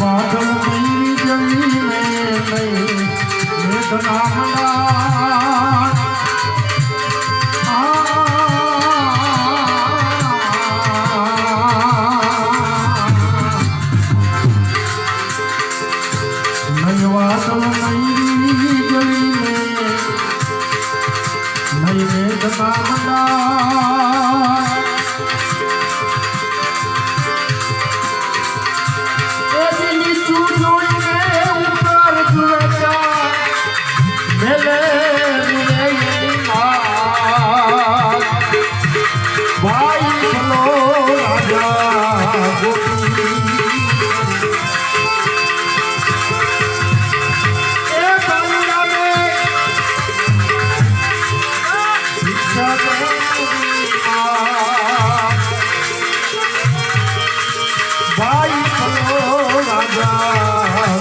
વાદળ મયરી જમીને નહીં મેઘના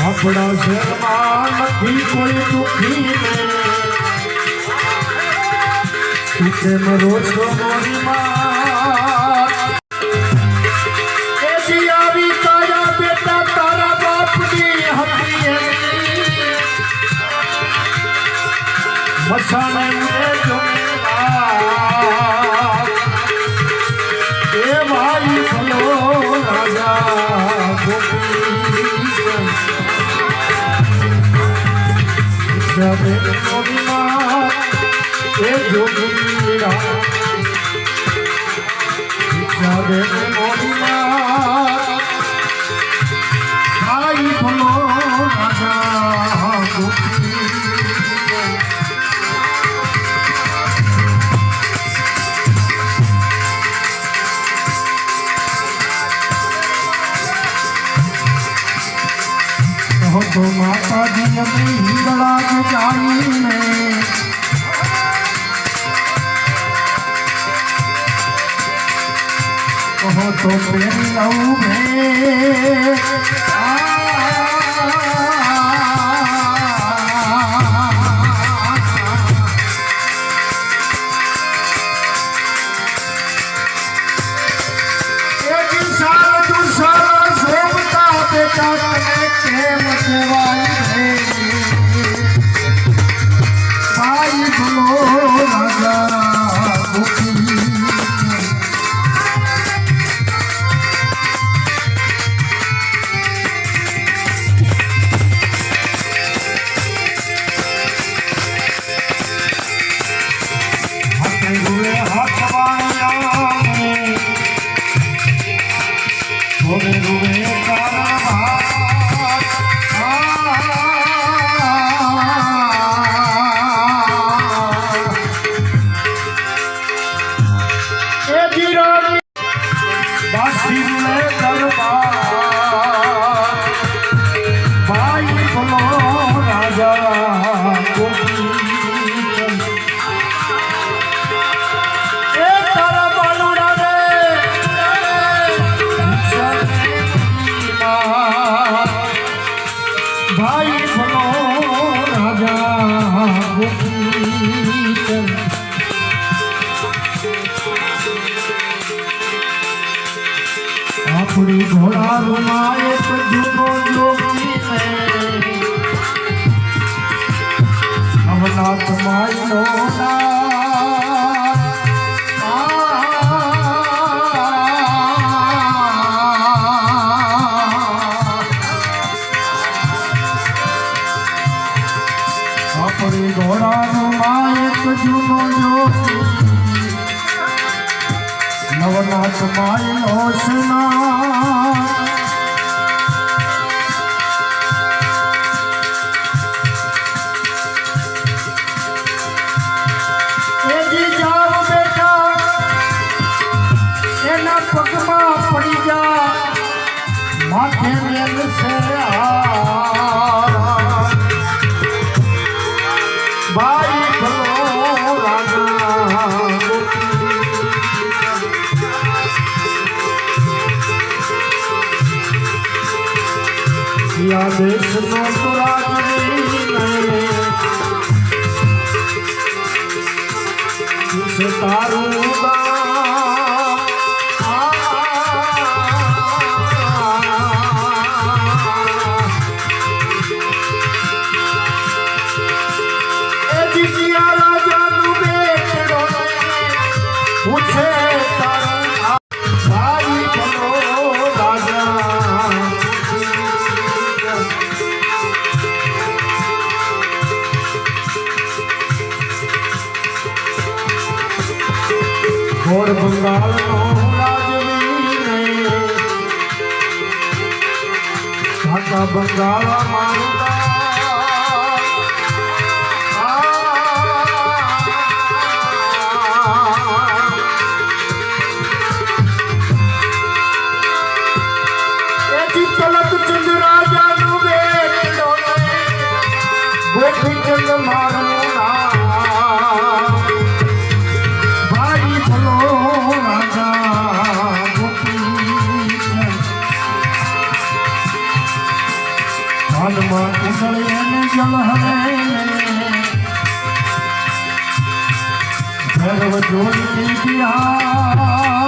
આપણા શહેરમાં નથી કોઈ દુઃખી તું પ્રેમ રોષ મારી? જબે નોરીમાં તો માતાજી હિંગળા જાણીને કહો તો પ્રેમ લઉં આપણી ઘોડા રૂમાય જૂનો જોગી અવનાથ માયનો નવનાથ માયનો સુના પગમાં પડી જા માથે રેલ છે આ આ દેશનો સુરાજ તારું મોર બંગાળનો રાજવીર ઢાકા બંગાળા મારું चंद मारो જલ હરે સર્વ જોઈ બિહાર